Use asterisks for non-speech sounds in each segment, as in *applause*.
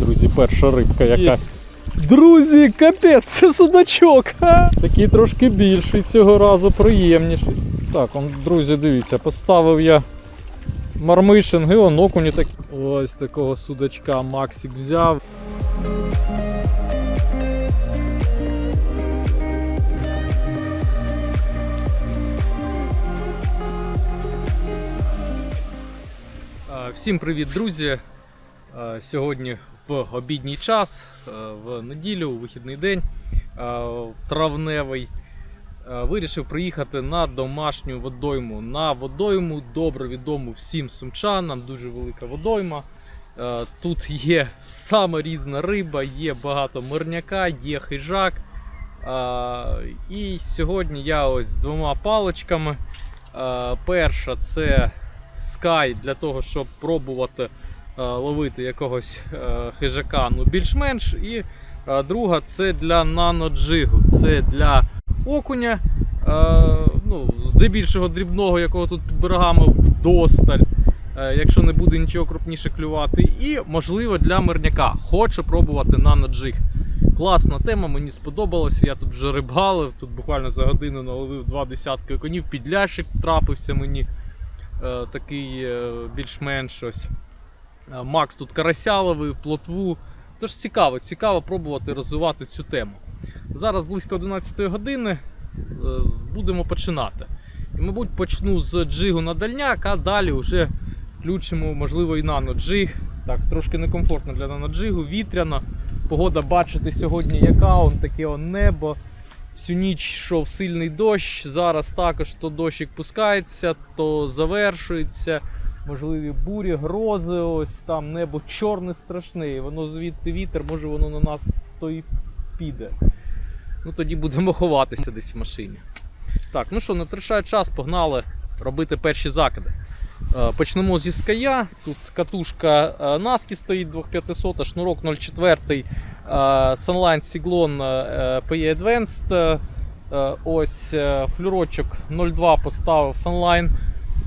Є, друзі, перша рибка якась. Друзі, капець, це судачок. Ха! Такий трошки більший цього разу, приємніший. Так, он, друзі, дивіться, поставив я мармишинг, і он окуні так. Ось такого судачка Максик взяв. Всім привіт, друзі! Сьогодні в обідній час, е, в неділю, у вихідний день е, травневий. е, Вирішив приїхати на домашню водойму. На водойму добре відому всім сумчанам, дуже велика водойма. Тут є саме різна риба, є багато мирняка, є хижак. І сьогодні я ось з двома паличками. Перша це Sky для того, щоб пробувати ловити якогось е, хижака ну, більш-менш. І е, друга це для наноджигу, це для окуня, е, ну, здебільшого дрібного, якого тут берегами вдосталь. е, Якщо не буде нічого крупніше клювати, і можливо для мирняка. Хочу пробувати наноджиг. Класна тема, мені сподобалося. Я тут вже рибалив, тут буквально за годину наловив два десятки окунів, підлящик трапився мені е, такий е, більш-менш ось. Е, Макс тут карася ловив, плотву. Тож цікаво, цікаво пробувати розвивати цю тему. Зараз близько 11 години е, будемо починати. І, мабуть, почну з джигу на дальняк, а далі вже включимо, можливо, і наноджиг. Так, трошки некомфортно для наноджигу, вітряно. Погода бачите сьогодні, яка он таке он небо. Всю ніч йшов сильний дощ. Зараз також то дощик пускається, то завершується. Можливі бурі, грози, ось там небо чорне страшне. і Воно звідти вітер, може воно на нас то і піде. Ну тоді будемо ховатися десь в машині. Так, ну що, не втрачає час, погнали робити перші закиди. Е, Почнемо зі ская. Тут катушка е, Наски стоїть 2500, шнурок 0,4, е, Sunline Siglon PE Advanced. Ось флюрочок 0,2 поставив Sunline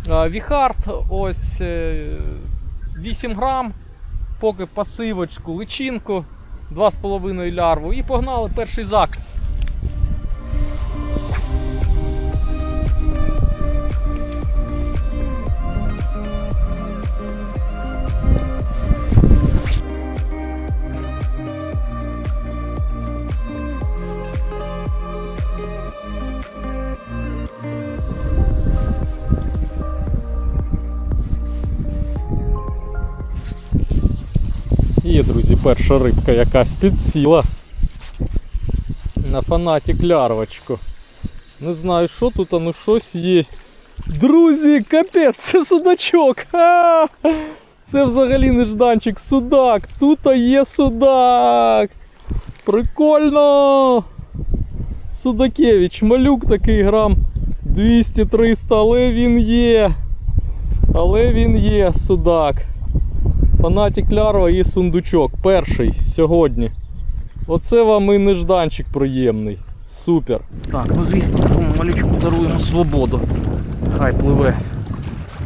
Віхард. Ось е, 8 грам. Поки пасивочку, личинку, 2,5 лярву. І погнали перший закид. Перша рибка якась підсіла на фанатік лярвочку. Не знаю, що тут, а ну щось є. Друзі, капець, це судачок. А! Це взагалі нежданчик, судак. Тут є судак. Прикольно. Судакевич, малюк такий грам 200-300, але він є. Але він є, судак. Фанатік лярва і сундучок. Перший сьогодні. Оце вам і нежданчик приємний. Супер. Так, ну звісно, такому малючку даруємо свободу. Хай пливе,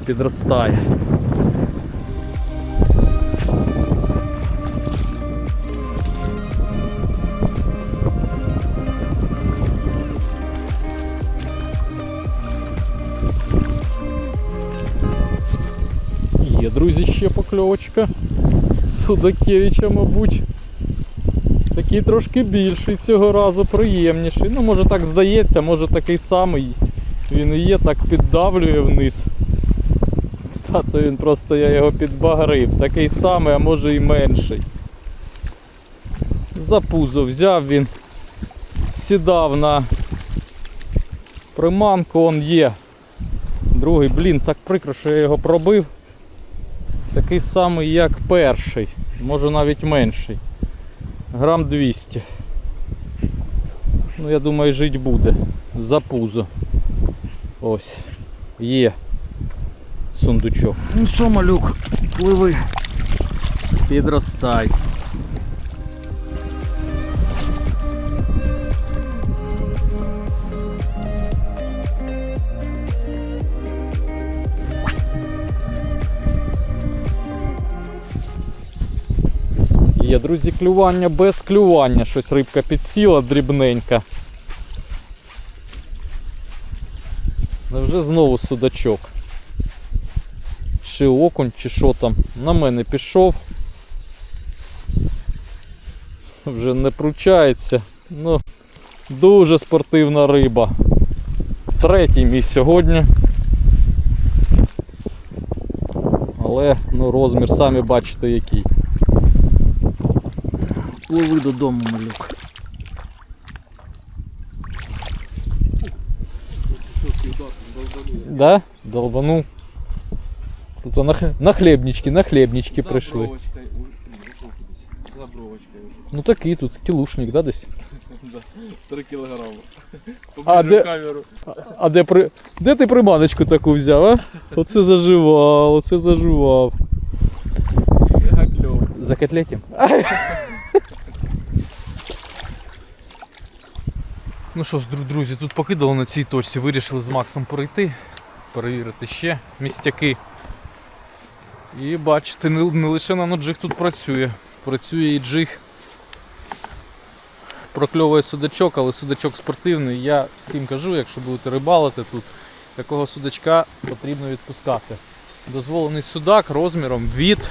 підростає. Є, друзі, ще покльовочка. Судакевича, мабуть. Такий трошки більший цього разу, приємніший. Ну, може так здається, може такий самий. Він і є, так піддавлює вниз. Та то він просто я його підбагрив. Такий самий, а може і менший. За пузо взяв він, сідав на приманку, он є. Другий, блін, так прикро, що я його пробив. Такий самий, як перший, може навіть менший. Грам 200. Ну, я думаю, жить буде. За пузо. Ось. Є. Сундучок. Ну що, малюк, пливи. Підростай. Є друзі, клювання без клювання. Щось рибка підсіла дрібненька. Невже знову судачок? Чи окунь, чи що там. На мене пішов. Вже не пручається. Ну, дуже спортивна риба. Третій мій сьогодні. Але ну, розмір самі бачите який. Лови додому, малюк. Да? Долбанув. Тут на, х- на хлебнички, на хлебнички прийшли. За бровочкою вже. Ну такий тут, кілушник, да, десь? Три кілограми. А Побіжу де- камеру. А де при. Де ти приманочку таку взяв, а? Оце заживав, оце заживав. Гакльов. За котлетом? Ну що ж, друзі, тут покидали на цій точці, вирішили з Максом перейти, перевірити ще містяки. І бачите, не, не лише наноджиг тут працює. Працює і джиг. Прокльовує судачок, але судачок спортивний. Я всім кажу, якщо будете рибалити тут, такого судачка потрібно відпускати. Дозволений судак розміром від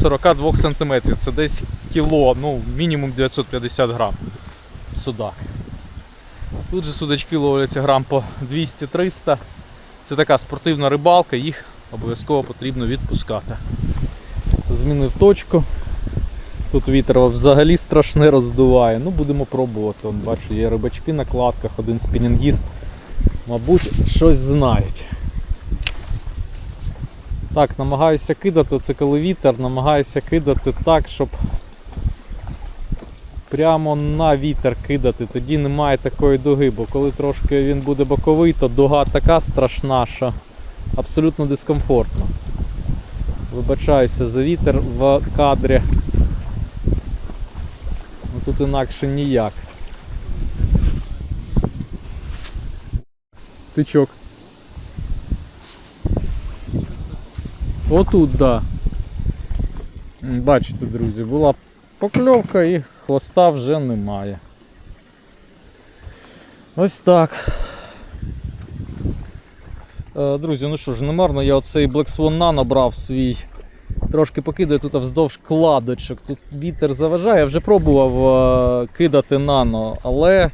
42 см. Це десь кіло, ну мінімум 950 грам судак. Тут же судачки ловляться грам по 200-300. Це така спортивна рибалка, їх обов'язково потрібно відпускати. Змінив точку. Тут вітер взагалі страшне роздуває. Ну, будемо пробувати. От, бачу, є рибачки на кладках, один спінінгіст. Мабуть, щось знають. Так, намагаюся кидати, це коли вітер, намагаюся кидати так, щоб прямо на вітер кидати, тоді немає такої дуги, бо коли трошки він буде боковий, то дуга така страшна, що абсолютно дискомфортно. Вибачаюся за вітер в кадрі. Ну тут інакше ніяк. Тичок. Отут, да. Бачите, друзі, була покльовка і хвоста вже немає. Ось так. Е, Друзі, ну що ж, немарно я оцей Black Swan Nano брав свій. Трошки покидаю тут вздовж кладочок. Тут вітер заважає. Я вже пробував е, кидати нано, але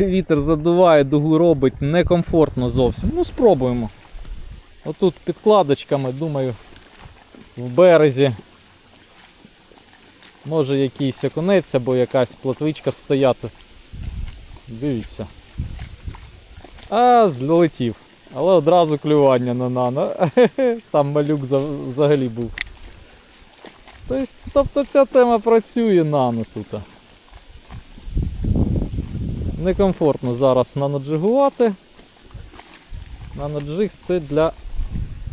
вітер задуває, дугу робить некомфортно зовсім. Ну, спробуємо. Отут під кладочками, думаю, в березі. Може якийсь окунець або якась платвичка стояти. Дивіться. А, злетів. Але одразу клювання на нано. *laughs* Там малюк взагалі був. Тобто ця тема працює нано тут. Некомфортно зараз наноджигувати. Наноджиг це для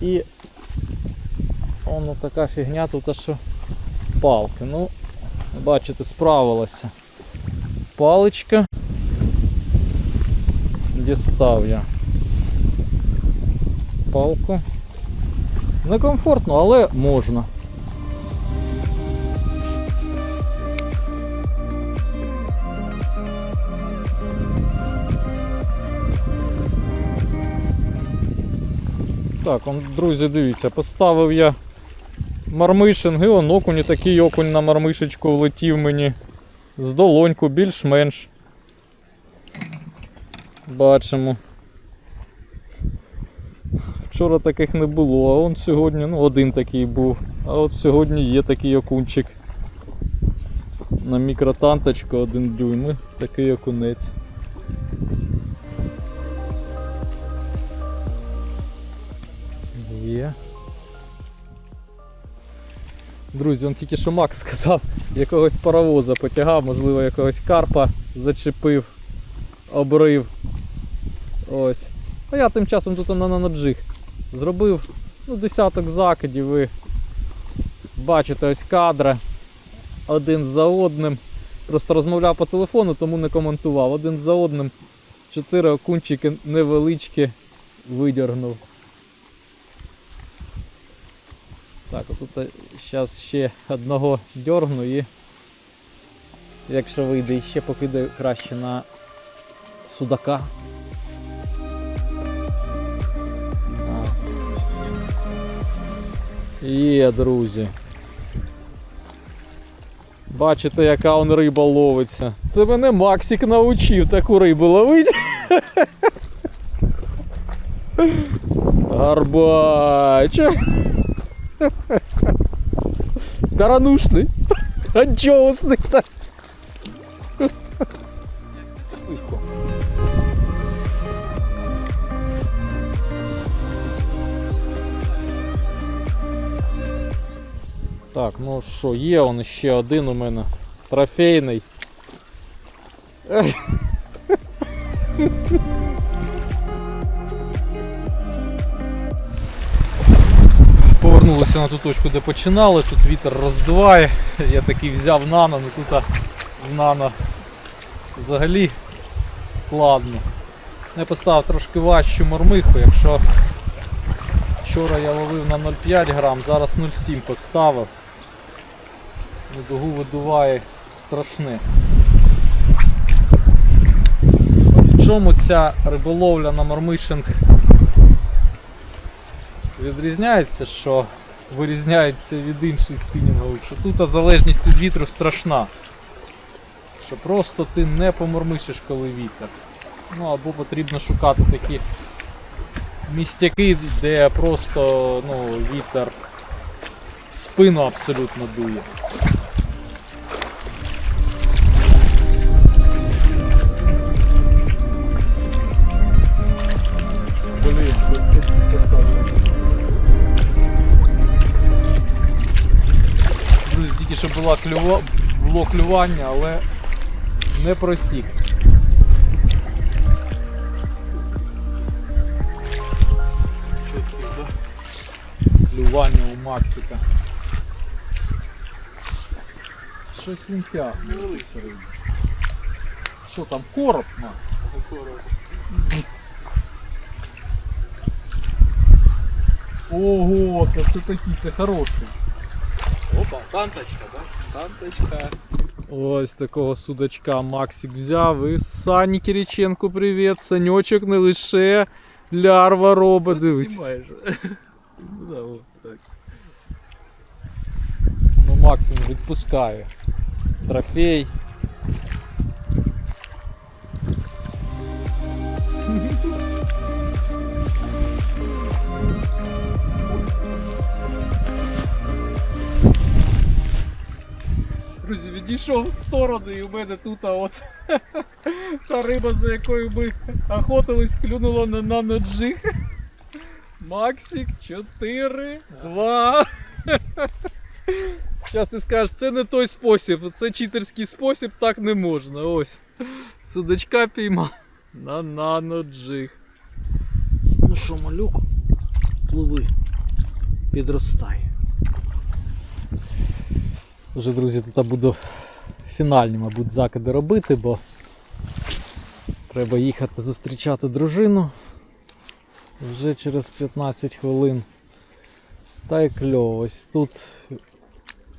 і воно така фігня тут, що палки. Ну, бачите, справилася. Паличка. Дістав я палку. Некомфортно, але можна. Так, друзі, дивіться, поставив я мармишинг, і он окунь, такий окунь на мармишечку влетів мені з долоньку більш-менш. Бачимо. Вчора таких не було, а он сьогодні, ну, один такий був. А от сьогодні є такий окунчик. На мікротанточку один дюйм. Такий окунець. Є. Друзі, он тільки що Макс сказав, якогось паровоза потягав, можливо, якогось карпа зачепив, обрив. Ось. А я тим часом тут на наноджиг зробив ну, десяток закидів. Ви бачите ось кадри один за одним. Просто розмовляв по телефону, тому не коментував. Один за одним чотири окунчики невеличкі видергнув. Так, отут зараз ще одного дергну і якщо вийде, ще покидаю краще на судака. Є, друзі. Бачите, яка он риба ловиться. Це мене Максик навчив таку рибу ловити. *laughs* Гарбач. Таранушний. Анчоусний. Так, ну що, є он ще один у мене трофейний. Повернулися на ту точку, де починали. Тут вітер роздуває. Я такий взяв нано, ну тут з нано взагалі складно. Я поставив трошки важчу мормиху, якщо вчора я ловив на 0,5 грам, зараз 0,7 поставив. Ну, Дугу видуває страшне. От в чому ця риболовля на мормишинг відрізняється, що вирізняється від інших спінінгових, що тут залежність від вітру страшна. Що просто ти не помормишиш, коли вітер. Ну або потрібно шукати такі містяки, де просто ну, вітер спину абсолютно дує. Тільки що була клюва... було клювання, але не просік. Клювання у Максика. Щось він тягне. Що там, короб, Макс? Короб. Ого, це такий, це хороший. Опа, танточка, да? Танточка. Ось такого судачка Максик взяв і Сані Кириченко привіт. Саньочок не лише лярва робить. Дивись. Всі майже. Ну да, о, так. Ну максимум відпускає. Трофей. Друзі, відійшов в сторону і у мене тут от *laughs* та риба, за якою ми охотились, клюнула на наноджиг. Максик 4, 2. Зараз ти скажеш, це не той спосіб, це читерський спосіб, так не можна. Ось. Судачка пійма на наноджиг. Ну що, малюк, пливи, підростай. Вже, друзі, тут буду фінальні, мабуть, закиди робити, бо треба їхати зустрічати дружину вже через 15 хвилин. Та й кльов. Ось тут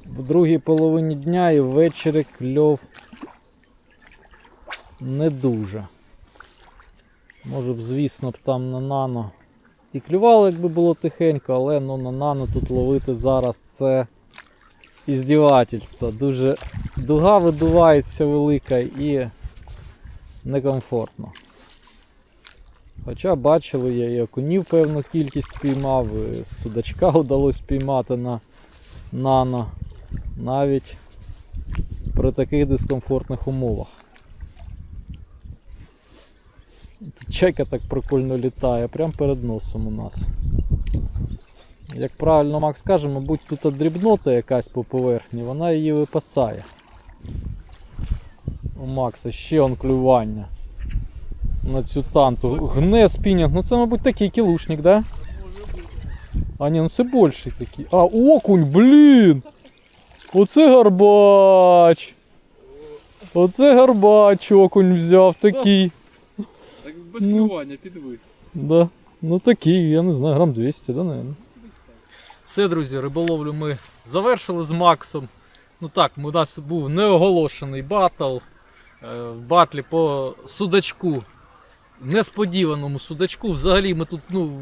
в другій половині дня і ввечері кльов не дуже. Може б, звісно, б там на нано і клювало, якби було тихенько, але ну, на нано тут ловити зараз це іздівательство. Дуже дуга видувається велика і некомфортно. Хоча бачили, я і окунів певну кількість піймав, і судачка вдалося піймати на нано, навіть при таких дискомфортних умовах. Чайка так прикольно літає, прямо перед носом у нас. Як правильно Макс каже, мабуть, тут дрібнота якась по поверхні, вона її випасає. У Макса ще он клювання на цю танту. Гне спінінг. Ну це, мабуть, такий кілушник, да? А ні, ну це більший такий. А, окунь, блін! Оце гарбач! Оце гарбач окунь взяв такий. Так без клювання підвис. Да. Ну такий, я не знаю, грам 200, да, наверное. Все, друзі, риболовлю ми завершили з Максом. Ну так, у нас був неоголошений батл. Е, В батлі по судачку. Несподіваному судачку. Взагалі ми тут ну,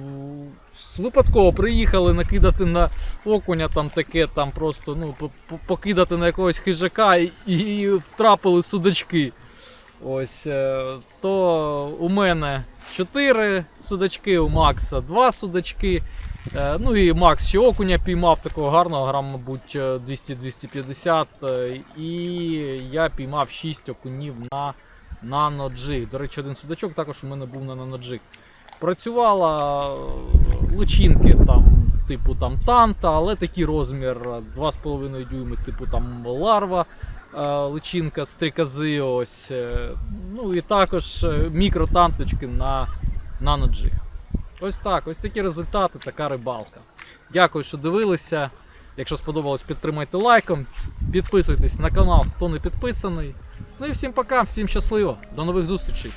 випадково приїхали накидати на окуня там таке, там просто ну, по- по- покидати на якогось хижака і, і втрапили судачки. Ось, е, то у мене 4 судачки, у Макса 2 судачки. Е, Ну і Макс ще окуня піймав такого гарного, грам, мабуть, е, 200-250. е, І я піймав 6 окунів на наноджиг. До речі, один судачок також у мене був на наноджиг. Працювала е, личинки там, типу там танта, але такий розмір е, 2,5 дюйми, типу там ларва. е, Личинка стрікази, ось. е, Ну і також е, мікротанточки на наноджиг. Ось так, ось такі результати, така рибалка. Дякую, що дивилися. Якщо сподобалось, підтримайте лайком, підписуйтесь на канал, хто не підписаний. Ну і всім пока, всім щасливо, до нових зустрічей.